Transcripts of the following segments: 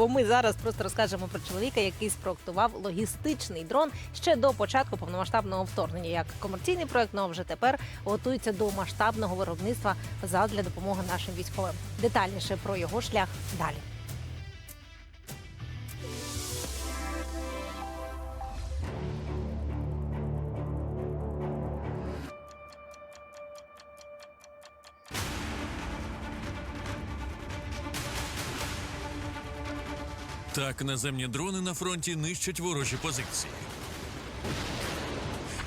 Бо ми зараз просто розкажемо про чоловіка, який спроектував логістичний дрон ще до початку повномасштабного вторгнення. Як комерційний проект, ну а вже тепер готується до масштабного виробництва задля допомоги нашим військовим. Детальніше про його шлях далі. Так наземні дрони на фронті нищать ворожі позиції.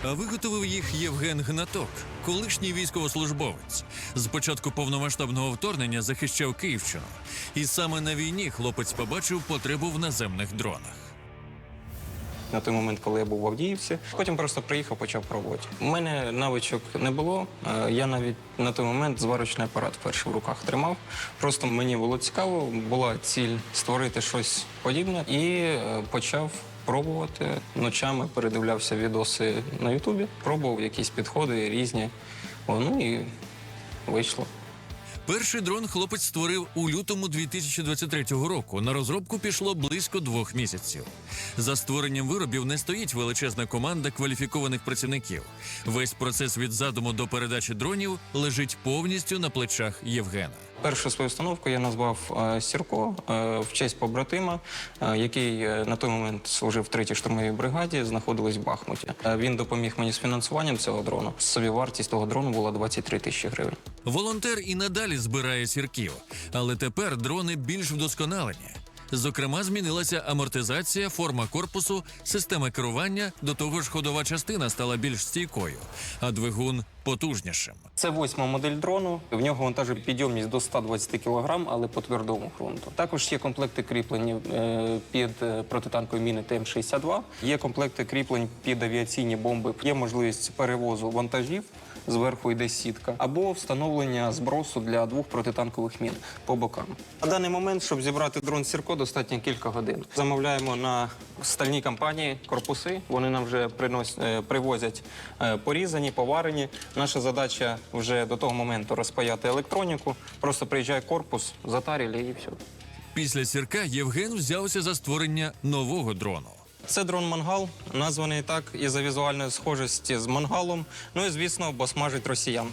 А виготовив їх Євген Гнаток, колишній військовослужбовець. З початку повномасштабного вторгнення захищав Київщину. І саме на війні хлопець побачив потребу в наземних дронах. На той момент, коли я був в Авдіївці. Потім просто приїхав, почав пробувати. У мене навичок не було. Е, Я навіть на той момент зварочний апарат вперше в руках тримав. Просто мені було цікаво, була ціль створити щось подібне і е, почав. Пробувати ночами передивлявся відоси на Ютубі, пробував якісь підходи різні. Ну і вийшло. Перший дрон хлопець створив у лютому 2023 року. На розробку пішло близько двох місяців. За створенням виробів не стоїть величезна команда кваліфікованих працівників. Весь процес від задуму до передачі дронів лежить повністю на плечах Євгена. Першу свою установку я назвав е, Сірко е, в честь побратима, е, який на той момент служив в третій штурмовій бригаді, знаходились в Бахмуті. Він допоміг мені з фінансуванням цього дрону. Собівартість того дрону була 23 тисячі гривень. Волонтер і надалі збирає сірків, але тепер дрони більш вдосконалені. Зокрема, змінилася амортизація, форма корпусу, система керування. До того ж, ходова частина стала більш стійкою, а двигун потужнішим. Це восьма модель дрону. В нього вантажопідйомність до 120 кг, але по твердому ґрунту. Також є комплекти кріплень е, під е, протитанкові міни ТМ-62. Є комплекти кріплень під авіаційні бомби. Є можливість перевозу вантажів. Зверху йде сітка або встановлення збросу для двох протитанкових мін по бокам. На даний момент, щоб зібрати дрон Сірко, достатньо кілька годин. Замовляємо на стальній компанії корпуси. Вони нам вже приносять, е, привозять е, порізані, поварені. Наша задача вже до того моменту розпаяти електроніку. Просто приїжджає корпус, затарили і все. Після сірка Євген взявся за створення нового дрону. Це дрон мангал, названий так із-за візуальної схожості з мангалом. Ну і звісно, бо смажить росіян.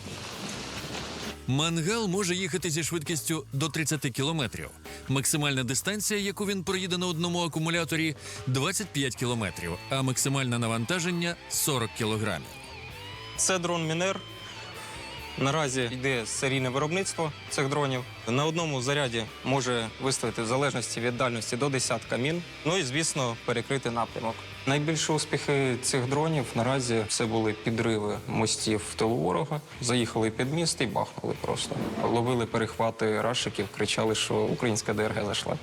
Мангал може їхати зі швидкістю до 30 кілометрів. Максимальна дистанція, яку він проїде на одному акумуляторі, 25 кілометрів, а максимальне навантаження 40 кілограмів. Це дрон Мінер. Наразі йде серійне виробництво цих дронів. На одному заряді може виставити в залежності від дальності до десятка мін. Ну і звісно, перекрити напрямок. Найбільші успіхи цих дронів наразі це були підриви мостів в тилу ворога. Заїхали під міст і бахнули просто. Ловили перехвати рашиків, кричали, що українська ДРГ зайшла.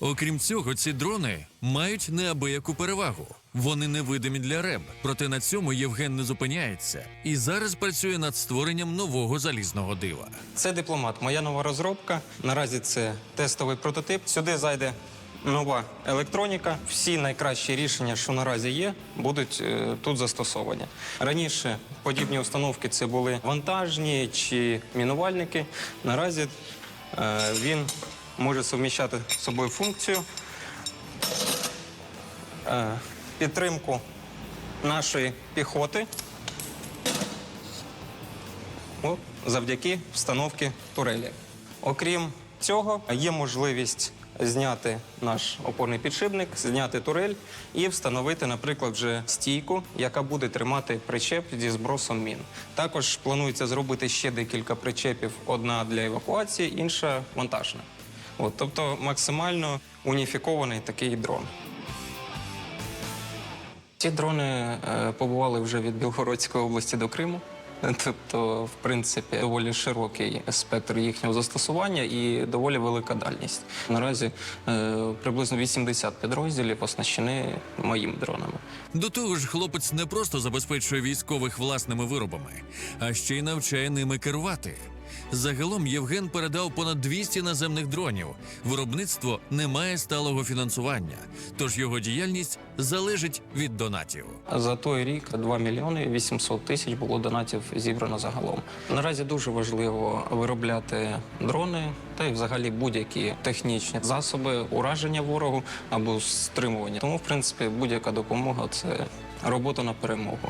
Окрім цього, ці дрони мають неабияку перевагу. Вони невидимі для РЕБ. Проте на цьому Євген не зупиняється і зараз працює над створенням нового залізного дива. Це дипломат, моя нова розробка. Наразі це тестовий прототип. Сюди зайде нова електроніка. Всі найкращі рішення, що наразі є, будуть е, тут застосовані. Раніше подібні установки це були вантажні чи мінувальники. Наразі е, він може суміщати з собою функцію. е, Підтримку нашої піхоти завдяки встановці турелі. Окрім цього, є можливість зняти наш опорний підшипник, зняти турель і встановити, наприклад, вже стійку, яка буде тримати причеп зі збросом мін. Також планується зробити ще декілька причепів: одна для евакуації, інша вантажна. От, тобто максимально уніфікований такий дрон. Ці дрони е, побували вже від Білгородської області до Криму. Тобто, в принципі, доволі широкий спектр їхнього застосування і доволі велика дальність. Наразі е, приблизно 80 підрозділів оснащені моїми дронами. До того ж, хлопець не просто забезпечує військових власними виробами, а ще й навчає ними керувати. Загалом Євген передав понад 200 наземних дронів. Виробництво не має сталого фінансування, тож його діяльність залежить від донатів. За той рік 2 мільйони 800 тисяч було донатів зібрано загалом. Наразі дуже важливо виробляти дрони та й взагалі будь-які технічні засоби ураження ворогу або стримування. Тому, в принципі, будь-яка допомога це робота на перемогу.